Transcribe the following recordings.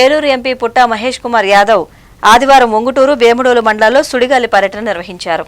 Eluru MP పుట్ట మహేష్ కుమార్ యాదవ్ ఆదివారం ఒంగుటూరు వేముడోలు మండలాల్లో సుడిగాలి పర్యటన నిర్వహించారు.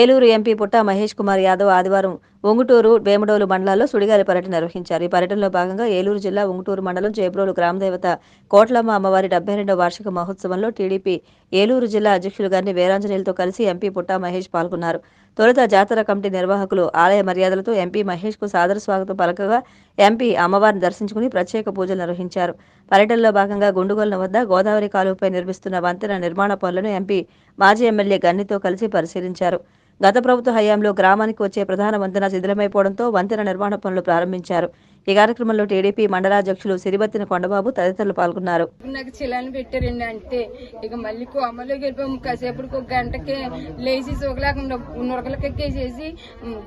ఏలూరు ఎంపీ పుట్ట మహేష్ కుమార్ యాదవ్ ఆదివారం ఒంగుటూరు వేముడోలు మండలాల్లో సుడిగాలి పర్యటన నిర్వహించారు. ఈ పర్యటనలో భాగంగా ఏలూరు జిల్లా ఒంగుటూరు మండలం చేబ్రోలు గ్రామదేవత కోట్లమ్మ అమ్మవారి డెబ్బై రెండవ వార్షిక మహోత్సవంలో టీడీపీ ఏలూరు జిల్లా అధ్యక్షులు గారిని వీరాంజనేయులతో కలిసి ఎంపీ పుట్టా మహేష్ పాల్గొన్నారు. తొలుత జాతర కమిటీ నిర్వాహకులు ఆలయ మర్యాదలతో ఎంపీ మహేష్కు సాదర స్వాగతం పలకగా ఎంపీ అమ్మవారిని దర్శించుకుని ప్రత్యేక పూజలు నిర్వహించారు. పర్యటనలో భాగంగా గుండుగోల వద్ద గోదావరి కాలువపై నిర్మిస్తున్న వంతెన నిర్మాణ పనులను ఎంపీ మాజీ ఎమ్మెల్యే గన్నితో కలిసి పరిశీలించారు. గత ప్రభుత్వ హయాంలో గ్రామానికి వచ్చే ప్రధాన వంతెన శిథిలమైపోవడంతో వంతెన నిర్మాణ పనులు ప్రారంభించారు. ఈ కార్యక్రమంలో టీడీపీ మండలాధ్యక్షులు సిరిబత్తిన కొండబాబు తదితరులు పాల్గొన్నారు. నాకు చిలాని పెట్టారండి అంతే ఇక మళ్ళీ అమలు గెలిపాము. కాసేపటికి ఒక గంటకే లేచి సోకలేకుండా నురకలకెక్కేసేసి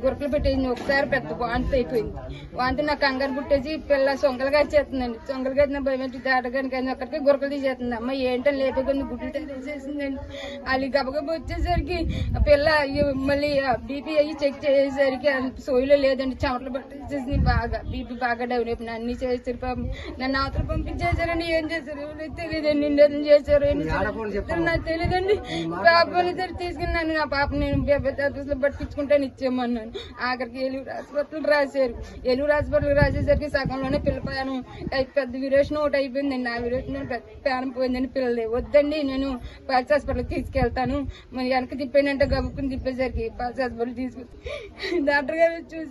గురకలు పెట్టేసి ఒకసారి పెద్ద వాంతి అయిపోయింది. వాంతి నాకు కంగారు పుట్టేసి పిల్ల సొంగలుగా చేస్తుందండి సొంగలుగా నా భయం దాటగాని కానీ అక్కడికి గురకలు తీసేస్తుంది అమ్మ ఏంటని లేపకుండా గుడ్లు తెరేసేసిందండి వాళ్ళు గబగబ వచ్చేసరికి పిల్ల మళ్ళీ బీపీ అయ్యి చెక్ చేసేసరికి సోయిలో లేదండి. చెమటలు పట్టేసేసింది బాగా. బీపీ డౌన్ అయిపోయింది అన్ని చేసారు పాపం. నన్ను అవతల పంపించేశారని ఏం చేశారు? తెలియదండి నిందన చేశారు? చేశారు నాకు తెలియదండి. పాపని ఇద్దరు తీసుకుని నన్ను నా పాప నేను బేబత్ ఆఫీస్లో పట్టించుకుంటాను ఇచ్చేయమన్నాను. ఆఖరికి ఏలూరు హాస్పిటల్ రాశారు. ఏలూరు హాస్పిటల్ రాసేసరికి సగంలోనే పిల్ల ప్రాణం అయి పెద్ద విరేషన్ ఒకటి అయిపోయిందండి. నా విరేషన్ పెద్ద ప్రాణం పోయిందని పిల్లలే వద్దండి నేను పల్స్ హాస్పిటల్ తీసుకెళ్తాను. మరి వెనక తిప్పానంటే గబుక్కుని తిప్పేసరికి పల్స్ హాస్పిటల్ తీసుకెళ్తే డాక్టర్ గారు చూసారు